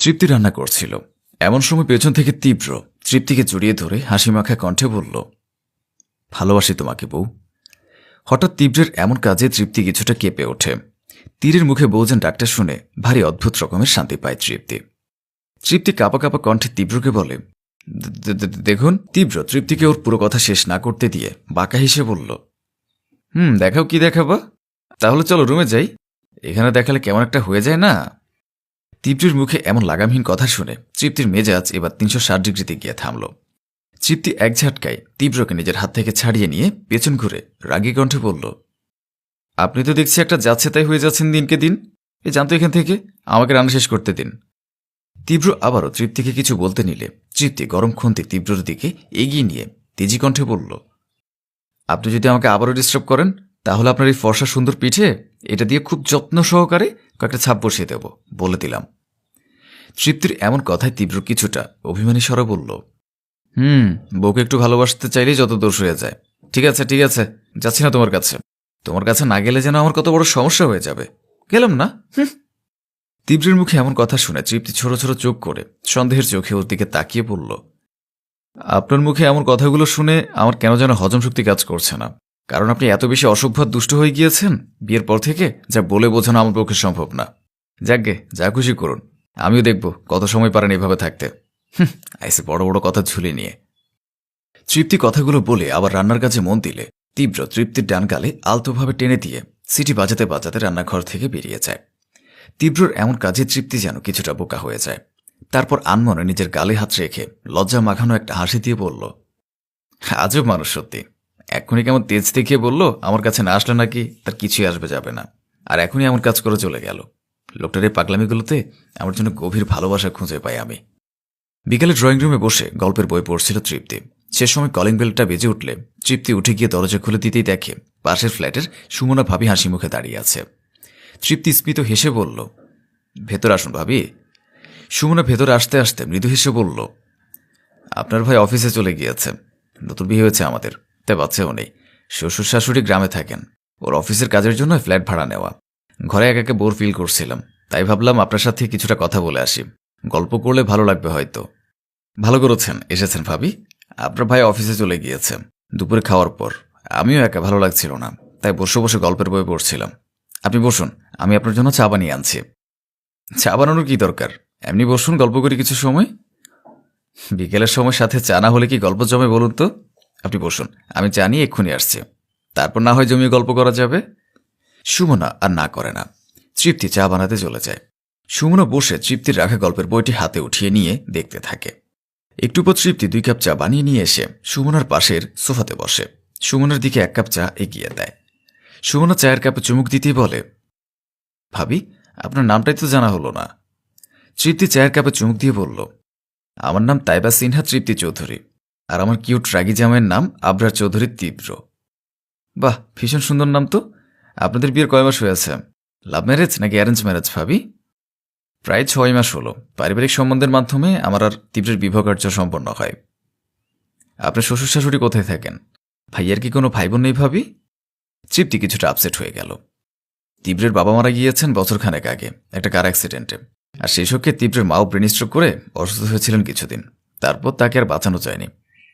তৃপ্তি রান্না করছিল। এমন সময় পেছন থেকে তীব্র, তৃপ্তিকে জড়িয়ে ধরে হাসি মাখা কণ্ঠে বলল, ভালোবাসি তোমাকে বউ। হঠাৎ তীব্রের এমন কাজে তৃপ্তি কিছুটা কেঁপে ওঠে। তীরের মুখে বউজন ডাক্তার শুনে ভারী অদ্ভুত রকমের শান্তি পায় তৃপ্তি। তৃপ্তি কাপা কাপা কণ্ঠে তীব্রকে বলে, "দে- দে- দে- দেখুন, তীব্র, তৃপ্তিকে ওর পুরো কথা শেষ না করতে দিয়ে বাঁকা হেসে বলল, হুম, দেখাও কি দেখাবা? তাহলে চলো রুমে যাই। এখানে দেখালে কেমন একটা হয়ে যায় না? তীব্রের মুখে এমন লাগামহীন কথা শুনে তৃপ্তির মেজাজ এবার তিনশো ষাট ডিগ্রিতে গিয়ে থামল। তৃপ্তি এক ঝাটকায় তীব্রকে নিজের হাত থেকে ছাড়িয়ে নিয়ে পেছন ঘুরে রাগী কণ্ঠে বলল, আপনি তো দেখছি একটা যাচ্ছে তাই হয়ে যাচ্ছেন দিনকে দিন। এ জানতো এখান থেকে, আমাকে রান্না শেষ করতে দিন। তীব্র আবারও তৃপ্তিকে কিছু বলতে নিলে তৃপ্তি গরম খুন্তি তীব্রর দিকে এগিয়ে নিয়ে তেজি কণ্ঠে বলল, আপনি যদি আমাকে আবারও ডিস্টার্ব করেন তাহলে আপনার এই ফর্সা সুন্দর পিঠে এটা দিয়ে খুব যত্ন সহকারে কয়েকটা ছাপ বসিয়ে দেব বলে দিলাম। তৃপ্তির এমন কথায় তীব্র কিছুটা অভিমানী স্বরে বলল হুম বউকে একটু ভালোবাসতে চাইলেই যত দোষ হয়ে যায়। ঠিক আছে ঠিক আছে যাচ্ছি না তোমার কাছে। তোমার কাছে না গেলে যেন আমার কত বড় সমস্যা হয়ে যাবে। গেলাম না। তীব্রের মুখে এমন কথা শুনে তৃপ্তি ছোট ছোট চোখ করে সন্দেহের চোখে ওর দিকে তাকিয়ে পড়ল আপনার মুখে এমন কথাগুলো শুনে আমার কেন যেন হজম শক্তি কাজ করছে না? কারণ আপনি এত বেশি অসভ্য দুষ্ট হয়ে গিয়েছেন? বিয়ের পর থেকে যা বলে বোঝানো আমার পক্ষে সম্ভব না। যাকগে, যা খুশি করুন। আমিও দেখব কত সময় পারেন এভাবে থাকতে। আইসে বড় বড় কথা ঝুলে নিয়ে। তৃপ্তি কথাগুলো বলে আবার রান্নার কাছে মন দিলে, তীব্র তৃপ্তির ডান গালে আলতোভাবে টেনে দিয়ে সিটি বাজাতে বাজাতে রান্নাঘর থেকে বেরিয়ে যায়। তীব্রর এমন কাজে তৃপ্তি যেন কিছুটা বোকা হয়ে যায়। তারপর আনমনে নিজের গালে হাত রেখে লজ্জা মাখানো একটা হাসি দিয়ে বলল, আজব মানুষ সত্যি। এখনই কেমন তেজ দেখিয়ে বলল, আমার কাছে না আসলে নাকি তার কিছুই আসবে যাবে না। আর এখনই এমন কাজ করে চলে গেল। লোকটার এই পাগলামিগুলোতে আমার জন্য গভীর ভালোবাসা খুঁজে পাই আমি। বিকেলে ড্রয়িং রুমে বসে গল্পের বই পড়ছিল তৃপ্তি। সে সময় কলিং বেলটা বেজে উঠলে তৃপ্তি উঠে গিয়ে দরজা খুলে দিতেই দেখে পাশের ফ্ল্যাটের সুমনা ভাবি হাসি মুখে দাঁড়িয়ে আছে। তৃপ্তি স্মিত হেসে বলল, ভেতর আসুন ভাবি। সুমনা ভেতরে আসতে আসতে মৃদু হেসে বলল, আপনার ভাই অফিসে চলে গিয়েছে। নতুন বিয়ে হয়েছে আমাদের। তাই বাচ্চাও নেই। শ্বশুর শাশুড়ি গ্রামে থাকেন। ওর অফিসের কাজের জন্য ফ্ল্যাট ভাড়া নেওয়া। ঘরে একা একা বোর ফিল করছিলাম। তাই ভাবলাম আপনার সাথে কিছুটা কথা বলে আসি। গল্প করলে ভালো লাগবে হয়তো। ভালো করেছেন, এসেছেন ভাবি। আপনার ভাই অফিসে চলে গিয়েছে। দুপুরে খাওয়ার পর। আমিও একা, ভালো লাগছিল না। তাই বসে বসে গল্পের বই পড়ছিলাম। আপনি বসুন, আমি আপনার জন্য চা বানিয়ে আনছি। চা বানানোর কি দরকার? এমনি বসুন, গল্প করি কিছু সময়। বিকেলের সময় সাথে চা না হলে কি গল্প জমে বলুন তো? আপনি বসুন, আমি জানি এক্ষুনি আসছি। তারপর না হয় জমিয়ে গল্প করা যাবে? সুমনা আর না করে না। তৃপ্তি চা বানাতে চলে যায়। সুমনা বসে তৃপ্তির রাখা গল্পের বইটি হাতে উঠিয়ে নিয়ে দেখতে থাকে। একটু পর তৃপ্তি দুই কাপ চা বানিয়ে নিয়ে এসে সুমনার পাশের সোফাতে বসে। সুমনার দিকে এক কাপ চা এগিয়ে দেয়। সুমনা চায়ের কাপে চুমুক দিতেই বলে, ভাবি, আপনার নামটাই তো জানা হলো না। তৃপ্তি চায়ের কাপে চুমুক দিয়ে বলল, আমার নাম তাইবা সিনহা তৃপ্তি চৌধুরী। আর আমার কিউট রাগি জামাইয়ের নাম আবরার চৌধুরী তীব্র। বাহ, ভীষণ সুন্দর নাম তো। আপনাদের বিয়ের কয় মাস হয়ে আছে? লাভ ম্যারেজ নাকি অ্যারেঞ্জ ম্যারেজ ভাবি? প্রায় ছয় মাস হলো। পারিবারিক সম্বন্ধের মাধ্যমে আমার আর তীব্রের বিবাহ কার্য সম্পন্ন হয়। আপনার শ্বশুর শাশুড়ি কোথায় থাকেন? ভাইয়ার কি কোনো ভাই বোন নেই, ভাবি? তৃপ্তি কিছুটা আপসেট হয়ে গেল। তীব্রের বাবা মারা গিয়েছেন বছরখানেক আগে, একটা কার অ্যাক্সিডেন্টে আর সেই শোকে তীব্রের মাও ব্রেন স্ট্রোক করে অসুস্থ হয়েছিলেন কিছুদিন। তারপর তাকে আর বাঁচানো যায়নি।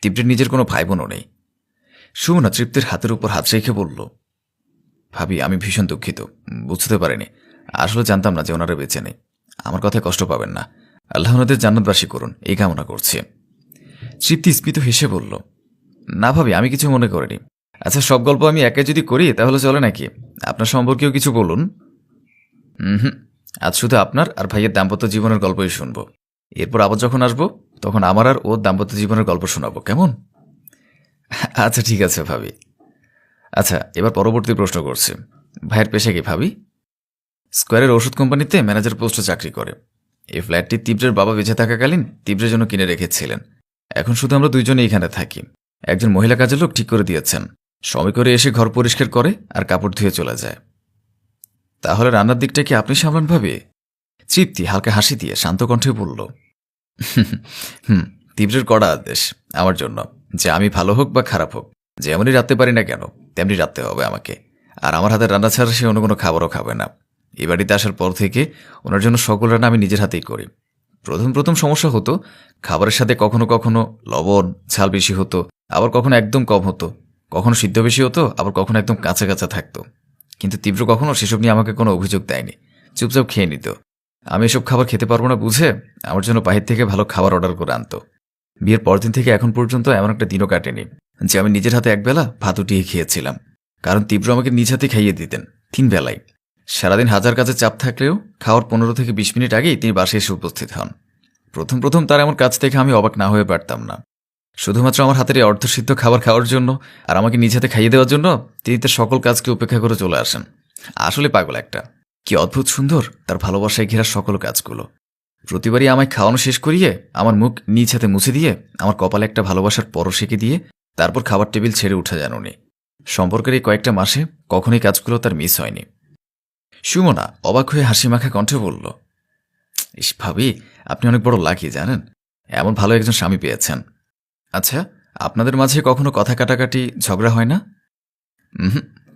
তীব্রের নিজের কোনো ভাই বোনও নেই। সুমনা তৃপ্তির হাতের উপর হাত রেখে বলল, ভাবি, আমি ভীষণ দুঃখিত। বুঝতে পারিনি। আসলে জানতাম না যে ওনারা বেঁচে নেই। আমার কথায় কষ্ট পাবেন না। আল্লাহ ওনাদের জান্নাতবাসী করুন। এই কামনা করছি। তৃপ্তি স্মিত হেসে বলল, না ভাবি, আমি কিছু মনে করিনি। আচ্ছা সব গল্প আমি একাই যদি করি, তাহলে চলে নাকি? আপনার সম্পর্কেও কিছু বলুন। হুম হুম, আজ শুধু আপনার আর ভাইয়ের দাম্পত্য জীবনের গল্পই শুনব। এরপর আবার যখন আসব তখন আমার আর ওর দাম্পত্য জীবনের গল্প শোনাবো, কেমন? আচ্ছা ঠিক আছে ভাবি। আচ্ছা এবার পরবর্তী প্রশ্ন করছি। ভাইয়ের পেশা কি ভাবি? স্কোয়ারের ওষুধ কোম্পানিতে ম্যানেজার পোস্টে চাকরি করে। এই ফ্ল্যাটটি তীব্রের বাবা বেঁচে থাকাকালীন তীব্রের জন্য কিনে রেখেছিলেন। এখন শুধু আমরা দুইজনে এখানে থাকি। একজন মহিলা কাজের লোক ঠিক করে দিয়েছেন। সময় করে এসে ঘর পরিষ্কার করে আর কাপড় ধুয়ে চলে যায়। তাহলে রান্নার দিকটা কি আপনি সামলান ভাবে? তৃপ্তি হালকা হাসি দিয়ে শান্ত কণ্ঠে বলল হুম, তীব্রের কড়া আদেশ আমার জন্য, যে আমি ভালো হোক বা খারাপ হোক যেমনই রাখতে পারি না কেন, তেমনি রাখতে হবে আমাকে। আর আমার হাতে রান্না ছাড়া সে অন্য কোনো খাবারও খাবে না। এ বাড়িতে আসার পর থেকে ওনার জন্য সকল রান্না আমি নিজের হাতেই করি। প্রথম প্রথম সমস্যা হতো, খাবারের সাথে কখনো কখনো লবণ, ঝাল বেশি হতো, আবার কখনো একদম কম হতো। কখনো সিদ্ধ বেশি হতো, আবার কখনো একদম কাঁচা কাঁচা থাকতো। কিন্তু তীব্র কখনো সেসব নিয়ে আমাকে কোনো অভিযোগ দেয়নি। চুপচাপ খেয়ে নিত। আমি এসব খাবার খেতে পারব না বুঝে আমার জন্য বাহির থেকে ভালো খাবার অর্ডার করে আনতো। বিয়ের পরদিন থেকে এখন পর্যন্ত এমন একটা দিনও কাটেনি, যে আমি নিজের হাতে একবেলা ভাত উঠিয়ে খেয়েছিলাম। কারণ তীব্র আমাকে নিজ হাতে খাইয়ে দিতেন, তিন বেলায় সারাদিন হাজার কাজে চাপ থাকলেও খাওয়ার পনেরো থেকে বিশ মিনিট আগেই তিনি বাসায় এসে উপস্থিত হন। প্রথম প্রথম তার এমন কাজ থেকে আমি অবাক না হয়ে পারতাম না। শুধুমাত্র আমার হাতের এই অর্ধসিদ্ধ খাবার খাওয়ার জন্য আর আমাকে নিজ হাতে খাইয়ে দেওয়ার জন্য তিনি তার সকল কাজকে উপেক্ষা করে চলে আসেন। আসলে পাগল একটা। কি অদ্ভুত সুন্দর, তার ভালোবাসায় ঘেরা সকল কাজগুলো। প্রতিবারই আমায় খাওয়ানো শেষ করিয়ে আমার মুখ নিজ হাতে মুছে দিয়ে আমার কপালে একটা ভালোবাসার পরশ এঁকে দিয়ে তারপর খাবার টেবিল ছেড়ে উঠে যান উনি। সম্পর্কের এই কয়েকটা মাসে কখনোই কাজগুলো তার মিস হয়নি। সুমনা অবাক হয়ে হাসি মাখা কণ্ঠে বলল, ইস ভাবি, আপনি অনেক বড় লাকি জানেন? এমন ভালো একজন স্বামী পেয়েছেন। আচ্ছা আপনাদের মাঝে কখনো কথা কাটাকাটি ঝগড়া হয় না?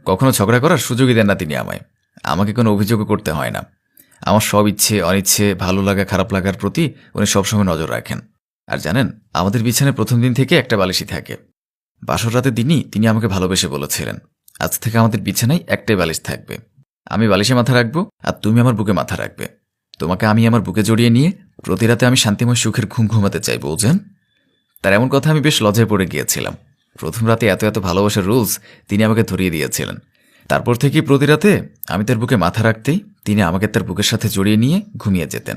কখনো ঝগড়া করার সুযোগই দেন না তিনি আমায়। আমাকে কোনো অভিযোগও করতে হয় না। আমার সব ইচ্ছে, অনিচ্ছে, ভালো লাগা, খারাপ লাগার প্রতি উনি সবসময় নজর রাখেন। আর জানেন, আমাদের বিছানায় প্রথম দিন থেকে একটা বালিশই থাকে। বাসর রাতে দিনই তিনি আমাকে ভালোবেসে বলেছিলেন, আজ থেকে আমাদের বিছানায় একটাই বালিশ থাকবে। আমি বালিশে মাথা রাখব আর তুমি আমার বুকে মাথা রাখবে। তোমাকে আমি আমার বুকে জড়িয়ে নিয়ে প্রতি রাতে আমি শান্তিময় সুখের ঘুম ঘুমাতে চাই বলছেন তার এমন কথা আমি বেশ লজ্জায় পড়ে গিয়েছিলাম। প্রথম রাতে এত এত ভালোবাসার রুলস তিনি আমাকে ধরিয়ে দিয়েছিলেন। তারপর থেকেই প্রতি রাতে আমি তার বুকে মাথা রাখতেই তিনি আমাকে তার বুকের সাথে জড়িয়ে নিয়ে ঘুমিয়ে যেতেন।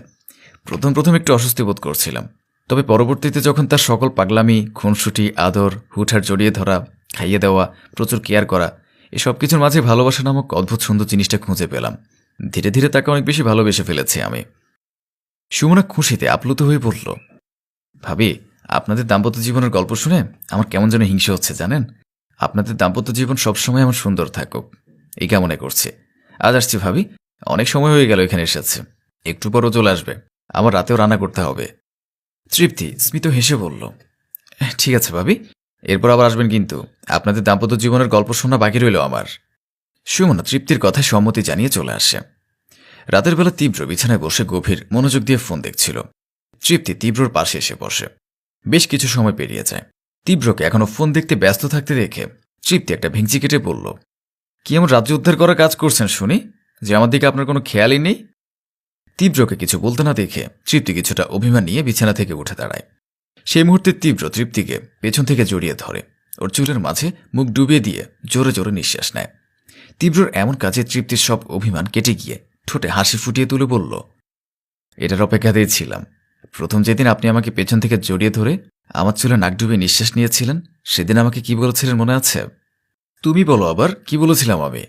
প্রথম প্রথম একটু অস্বস্তি বোধ করছিলাম। তবে পরবর্তীতে যখন তার সকল পাগলামি, খুনসুটি, আদর হুঠার জড়িয়ে ধরা, খাইয়ে দেওয়া, প্রচুর কেয়ার করা এসব কিছুর মাঝে ভালোবাসা নামক অদ্ভুত সুন্দর জিনিসটা খুঁজে পেলাম। ধীরে ধীরে তাকে অনেক বেশি ভালোবেসে ফেলেছি আমি। সুমনা খুশিতে আপ্লুত হয়ে পড়ল ভাবি, আপনাদের দাম্পত্য জীবনের গল্প শুনে আমার কেমন যেন হিংসে হচ্ছে জানেন? আপনাদের দাম্পত্য জীবন সবসময় আমার সুন্দর থাকুক। এই কেমনে করছে। আজ আসছি ভাবি। অনেক সময় হয়ে গেল এখানে এসেছে। একটু পরও চলে আসবে। আমার রাতেও রান্না করতে হবে। তৃপ্তি, স্মিত হেসে বলল ঠিক আছে ভাবি। এরপর আবার আসবেন কিন্তু। আপনাদের দাম্পত্য জীবনের গল্প শোনা বাকি রইল আমার। সুমনা তৃপ্তির কথায় সম্মতি জানিয়ে চলে আসে। রাতের বেলা তীব্র বিছানায় বসে গভীর মনোযোগ দিয়ে ফোন দেখছিল। তৃপ্তি তীব্রর পাশে এসে বসে। বেশ কিছু সময় পেরিয়ে যায়। তীব্রকে এখনও ফোন দেখতে ব্যস্ত থাকতে দেখে তৃপ্তি একটা ভেঙচি কেটে বলল কি এমন রাজ্য উদ্ধার করার কাজ করছেন শুনি? যে আমার দিকে আপনার কোনো খেয়ালই নেই? তীব্রকে কিছু বলতে না দেখে তৃপ্তি কিছুটা অভিমান নিয়ে বিছানা থেকে উঠে দাঁড়ায়। সেই মুহূর্তে তীব্র তৃপ্তিকে পেছন থেকে জড়িয়ে ধরে। ওর চুলের মাঝে মুখ ডুবিয়ে দিয়ে জোরে জোরে নিঃশ্বাস নেয়। তীব্রর এমন কাজে তৃপ্তির সব অভিমান কেটে গিয়ে ঠোঁটে হাসি ফুটিয়ে তুলে বলল, এটার অপেক্ষাতেই ছিলাম। প্রথম যেদিন আপনি আমাকে পেছন থেকে জড়িয়ে ধরে আমার চুলে নাক ডুবে নিঃশ্বাস নিয়েছিলেন, সেদিন আমাকে কি বলেছিলেন মনে আছে? তুমি বলো আবার, কি বলেছিলাম আমি?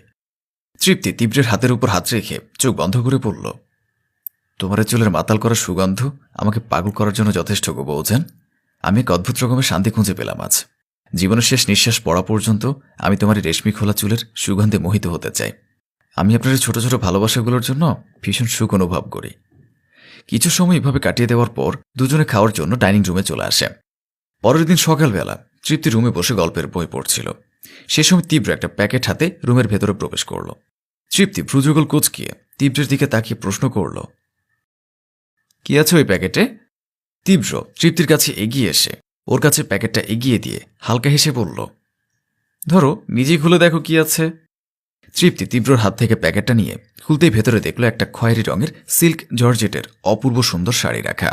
তৃপ্তি তীব্রের হাতের উপর হাত রেখে চোখ বন্ধ করে পড়ল। তোমার চুলের মাতাল করা সুগন্ধ আমাকে পাগল করার জন্য যথেষ্ট গো বৌঝেন। আমি এক অদ্ভুত রকমের শান্তি খুঁজে পেলাম আজ। জীবনের শেষ নিঃশ্বাস পড়া পর্যন্ত আমি তোমার রেশমি খোলা চুলের সুগন্ধে মোহিত হতে চাই। আমি আপনার ছোট ছোট ভালোবাসাগুলোর জন্য ভীষণ সুখ অনুভব করি। কিছু সময় এভাবে কাটিয়ে দেওয়ার পর দুজনে খাওয়ার জন্য ডাইনিং রুমে চলে আসে। পরের দিন সকালবেলা তৃপ্তি রুমে বসে গল্পের বই পড়ছিল। সে সময় তীব্র একটা প্যাকেট হাতে রুমের ভেতরে প্রবেশ করল। তৃপ্তি ভ্রুযুগল কুচকিয়ে তীব্রের দিকে তাকিয়ে প্রশ্ন করল, কি আছে ওই প্যাকেটে? তীব্র তৃপ্তির কাছে এগিয়ে এসে ওর কাছে প্যাকেটটা এগিয়ে দিয়ে হালকা হেসে বলল, ধরো, নিজেই খুলে দেখো কি আছে। তৃপ্তি তীব্রর হাত থেকে প্যাকেটটা নিয়ে খুলতেই ভেতরে দেখল একটা খয়েরি রঙের সিল্ক জর্জেটের অপূর্ব সুন্দর শাড়ি রাখা।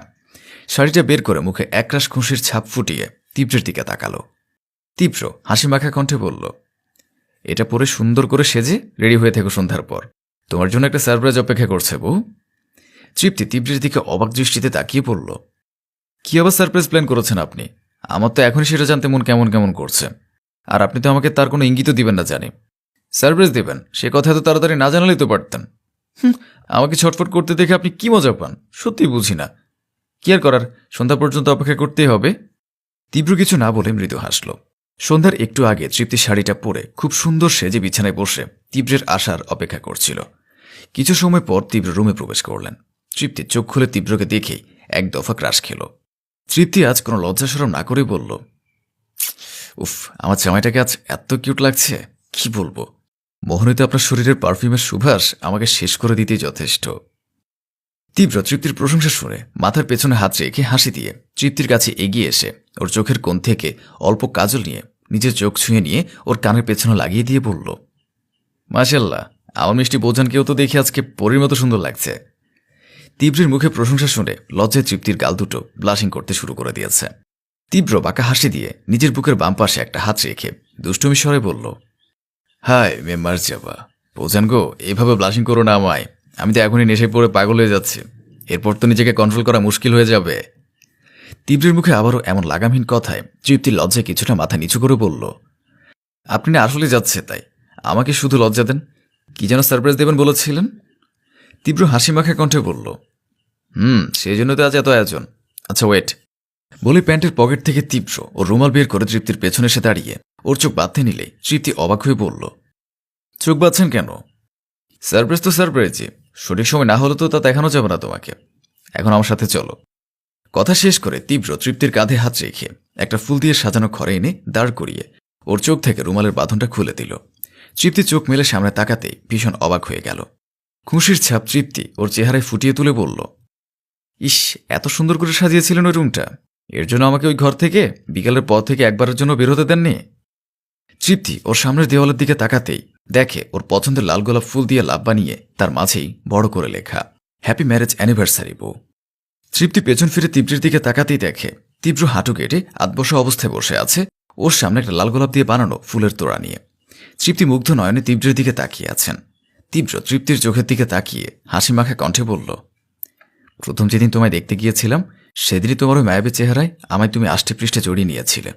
শাড়িটা বের করে মুখে একরাশ খুশির ছাপ ফুটিয়ে তীব্রের দিকে তাকালো। তীব্র হাসি মাখা কণ্ঠে বলল, এটা পরে সুন্দর করে সেজে রেডি হয়ে থেকো সন্ধ্যার পর। তোমার জন্য একটা সারপ্রাইজ অপেক্ষা করছে, বউ। তৃপ্তি তীব্রের দিকে অবাক দৃষ্টিতে তাকিয়ে পড়ল কি আবার সারপ্রাইজ প্ল্যান করেছেন আপনি? আমার তো এখনই সেটা জানতে মন কেমন কেমন করছে। আর আপনি তো আমাকে তার কোনো ইঙ্গিতও দিবেন না, জানি। সারপ্রাইজ দেবেন, সে কথা তো তাড়াতাড়ি না জানালেই তো পারতেন। আমাকে ছটফট করতে দেখে আপনি কি মজা পান? সত্যি বুঝি না। কি আর করার? সন্ধ্যা পর্যন্ত অপেক্ষা করতেই হবে। তীব্র কিছু না বলে মৃদু হাসল। সন্ধ্যার একটু আগে তৃপ্তি শাড়িটা পরে খুব সুন্দর সেজে বিছানায় বসে তীব্রের আসার অপেক্ষা করছিল। কিছু সময় পর তীব্র রুমে প্রবেশ করলেন। তৃপ্তি চোখ খুলে তীব্রকে দেখেই এক দফা ক্রাশ খেল। তৃপ্তি আজ কোনো লজ্জাসরম না করে বলল, উফ, আমার জামাইটাকে আজ এত কিউট লাগছে, কি বলব? মোহনীত আপনার শরীরের পারফিউমের সুভাষ আমাকে শেষ করে দিতে যথেষ্ট। তীব্র তৃপ্তির প্রশংসা শুনে মাথার পেছনে হাত রেখে হাসি দিয়ে তৃপ্তির কাছে এগিয়ে এসে ওর চোখের কোণ থেকে অল্প কাজল নিয়ে নিজের চোখ ছুঁয়ে নিয়ে ওর কানের পেছনে লাগিয়ে দিয়ে বলল মাশাল্লাহ আমার মিষ্টি বোঝানকেও তো দেখে আজকে পরীর মতো সুন্দর লাগছে। তীব্রের মুখে প্রশংসা শুনে লজ্জায় তৃপ্তির গাল দুটো ব্লাশিং করতে শুরু করে দিয়েছে। তীব্র বাঁকা হাসি দিয়ে নিজের বুকের বাম পাশে একটা হাত রেখে দুষ্টুমি স্বরে বলল হাই মেম্বার যাবা বোঝান গো এইভাবে ব্লাশিং করো না আমায়। আমি তো এখনই নেশে পড়ে পাগল হয়ে যাচ্ছি। এরপর তো নিজেকে কন্ট্রোল করা মুশকিল হয়ে যাবে। তীব্রের মুখে আবারও এমন লাগামহীন কথায় তৃপ্তির লজ্জায় কিছুটা মাথা নিচু করে বলল, আপনি না আসলে যাচ্ছে তাই। আমাকে শুধু লজ্জা দেন। কি যেন সারপ্রাইজ দেবেন বলেছিলেন? তীব্র হাসি মাখা কণ্ঠে বলল, হুম, সেই জন্য তো আজ এত আয়োজন। আচ্ছা ওয়েট বলে প্যান্টের পকেট থেকে তীব্র ও রুমাল বের করে তৃপ্তির পেছনে এসে দাঁড়িয়ে ওর চোখ বাঁধতে নিলে তৃপ্তি অবাক হয়ে বলল, চোখ বাঁধছেন কেন? সারপ্রাইজ তো সারপ্রাইজই সঠিক সময় না হলে তো তা দেখানো যাবে না তোমাকে। এখন আমার সাথে চলো। কথা শেষ করে তীব্র তৃপ্তির কাঁধে হাত রেখে একটা ফুল দিয়ে সাজানো ঘরে এনে দাঁড় করিয়ে ওর চোখ থেকে রুমালের বাঁধনটা খুলে দিল। তৃপ্তি চোখ মেলে সামনে তাকাতেই ভীষণ অবাক হয়ে গেল। খুশির ছাপ তৃপ্তি ওর চেহারায় ফুটিয়ে তুলে বলল, ইস, এত সুন্দর করে সাজিয়েছিলেন ওই রুমটা। এর জন্য আমাকে ওই ঘর থেকে, বিকালের পর থেকে একবারের জন্য বের হতে দেননি? তৃপ্তি ওর সামনের দেওয়ালের দিকে তাকাতেই দেখে ওর পছন্দের লাল গোলাপ ফুল দিয়ে লাভ বানিয়ে তার মাঝেই বড় করে লেখা হ্যাপি ম্যারেজ অ্যানিভার্সারি বউ। তৃপ্তি পেছন ফিরে তীব্রের দিকে তাকাতেই দেখে তীব্র হাঁটু কেটে আতবসা অবস্থায় বসে আছে ওর সামনে একটা লাল গোলাপ দিয়ে বানানো ফুলের তোড়া নিয়ে। তৃপ্তি মুগ্ধ নয়নে তীব্রের দিকে তাকিয়ে আছেন। তীব্র তৃপ্তির চোখের দিকে তাকিয়ে হাসি মাখা কণ্ঠে বলল, প্রথম যেদিন তোমায় দেখতে গিয়েছিলাম, সেদিনই তোমার ওই মায়াবী চেহারায় আমায় তুমি আষ্টে পৃষ্ঠে জড়িয়ে নিয়েছিলে।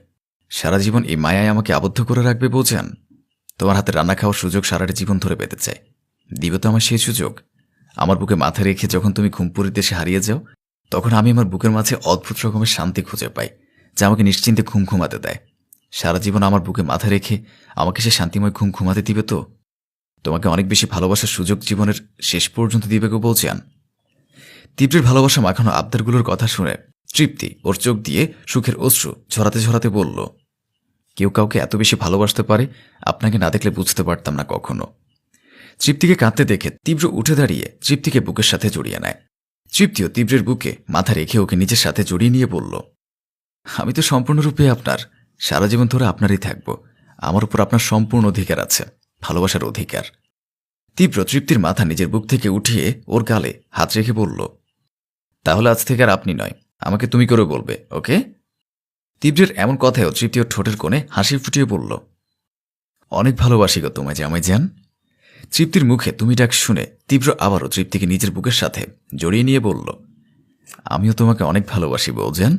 সারা জীবন এই মায়ায় আমাকে আবদ্ধ করে রাখবে বোঝান? তোমার হাতে রান্না খাওয়ার সুযোগ সারাটা জীবন ধরে পেতে চাই। দিবে তো আমার সেই সুযোগ। আমার বুকে মাথা রেখে যখন তুমি ঘুমপুরের দেশে হারিয়ে যাও, তখন আমি আমার বুকের মাঝে অদ্ভুত রকমের শান্তি খুঁজে পাই, যা আমাকে নিশ্চিন্তে ঘুম ঘুমাতে দেয়। সারা জীবন আমার বুকে মাথা রেখে আমাকে সে শান্তিময় ঘুম ঘুমাতে দিবে তো? তোমাকে অনেক বেশি ভালোবাসার সুযোগ জীবনের শেষ পর্যন্ত দিবে গো বলছেন তীব্রের ভালোবাসা মাখানো আবদারগুলোর কথা শুনে তৃপ্তি ওর চোখ দিয়ে সুখের অশ্রু ঝরাতে ঝরাতে বলল কেউ কাউকে এত বেশি ভালোবাসতে পারে, আপনাকে না দেখলে বুঝতে পারতাম না কখনো। তৃপ্তিকে কাঁদতে দেখে তীব্র উঠে দাঁড়িয়ে তৃপ্তিকে বুকের সাথে জড়িয়ে নেয়। তৃপ্তিও তীব্রের বুকে মাথা রেখে ওকে নিজের সাথে জড়িয়ে নিয়ে বলল, আমি তো সম্পূর্ণরূপে আপনার, সারা জীবন ধরে আপনারই থাকব। আমার উপর আপনার সম্পূর্ণ অধিকার আছে, ভালোবাসার অধিকার। তীব্র তৃপ্তির মাথা নিজের বুক থেকে উঠিয়ে ওর গালে হাত রেখে বলল, তাহলে আজ থেকে আর আপনি নয়, আমাকে তুমি করে বলবে, ওকে? তীব্রের এমন কথায়ও তৃতীয় ঠোঁটের কোণে হাসি ফুটিয়ে বলল, অনেক ভালোবাসি গো তোমায়, জামাই যান তৃপ্তির মুখে তুমি ডাক শুনে তীব্র আবারও তৃপ্তিকে নিজের বুকের সাথে জড়িয়ে নিয়ে বলল, আমিও তোমাকে অনেক ভালোবাসি বৌজান